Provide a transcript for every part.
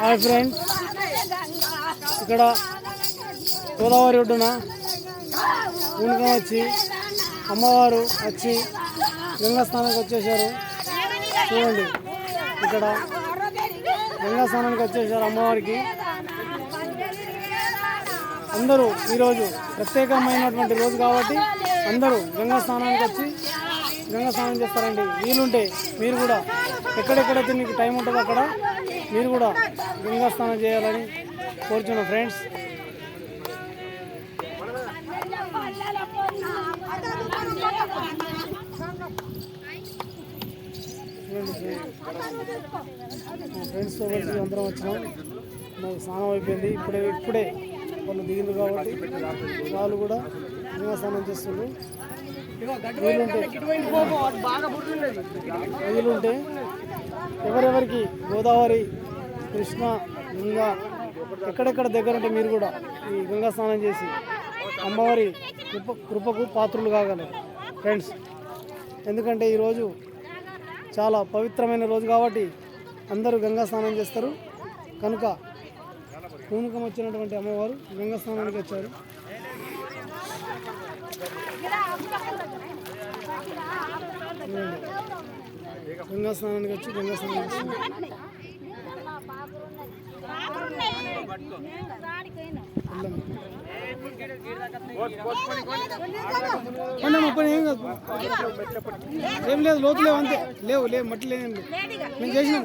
Hi friends. ఇక్కడ గోదావరి ఒడ్డున పూనకం వచ్చి అమ్మవారు వచ్చి గంగాస్నానానికి వచ్చేసారు చూడండి ఇక్కడ గంగా స్నానానికి వచ్చేసారు అమ్మవారికి. అందరూ ఈరోజు ప్రత్యేకమైనటువంటి రోజు కాబట్టి అందరూ గంగా స్నానానికి వచ్చి గంగా స్నానం చేస్తారండి. వీలుంటే మీరు కూడా ఎక్కడెక్కడైతే మీకు టైం ఉంటుందో అక్కడ మీరు కూడా గంగా స్నానం చేయాలని కోరుచున్నాం ఫ్రెండ్స్. ఫ్రెండ్స్తో కలిసి అందరం వచ్చినాం. మాకు స్నానం అయిపోయింది. ఇప్పుడే ఇప్పుడే వాళ్ళు దిగింది కాబట్టి వాళ్ళు కూడా గంగా స్నానం వీలుంటే ఎవరెవరికి గోదావరి కృష్ణ గంగా ఎక్కడెక్కడ దగ్గర ఉంటే మీరు కూడా ఈ గంగా స్నానం చేసి అమ్మవారి కృప కృపకు పాత్రులు కాగలరు. ఫ్రెండ్స్ ఎందుకంటే ఈరోజు చాలా పవిత్రమైన రోజు కాబట్టి అందరూ గంగా స్నానం చేస్తారు. కనుక పూనకం వచ్చినటువంటి అమ్మవారు గంగా స్నానానికి వచ్చారు. గంగా స్నానానికి వచ్చి గంగా స్నానం చేస్తున్నారు పండమ్మ పని ఏం కాదు. ఏం లేదు లోతు లేవు అంతే. లేవు లేవు మట్టి లేవు. మేము చేసినాం.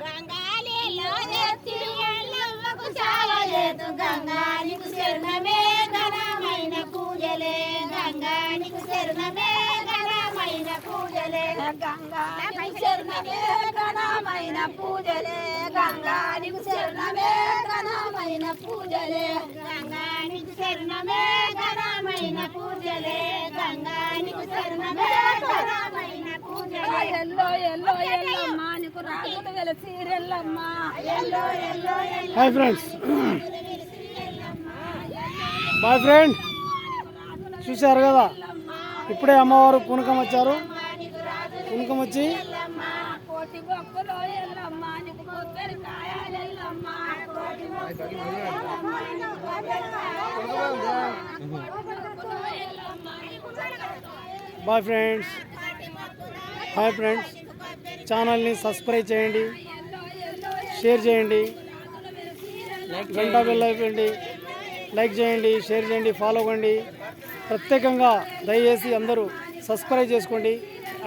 గంగాలిలో తెచ్చి ఎల్లమ్మకు సావలేదు శరణమే గంగానికి శరణమే ఘనమైన పూజలే. గంగానికి శరణమే ఘనమైన పూజలే. గంగానికి శరణమే ఘనమైన పూజలే. గంగానికి శరణమే ఘనమైన పూజలే. ఎల్లో ఎల్లో ఎల్లమ్మ నీకు రాగులు వెలసి రెల్లమ్మ ఎల్లో ఎల్లో ఎల్లో. హాయ్ ఫ్రెండ్స్ బాయ్ ఫ్రెండ్ చూశారు కదా? ఇప్పుడే అమ్మవారు పూనకం వచ్చారు. పూనకం వచ్చి? బాయ్ ఫ్రెండ్స్ హాయ్ ఫ్రెండ్స్ ఛానల్ని సబ్స్క్రైబ్ చేయండి. షేర్ చేయండి. గంట బెల్ అయిపోయింది లైక్ చేయండి షేర్ చేయండి ఫాలో అవ్వండి ప్రత్యేకంగా దయచేసి అందరూ సబ్స్క్రైబ్ చేసుకోండి.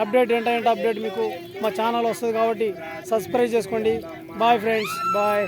అప్డేట్ ఏంటంటే అప్డేట్ మీకు మా ఛానల్ వస్తుంది కాబట్టి సబ్స్క్రైబ్ చేసుకోండి. Bye friends bye.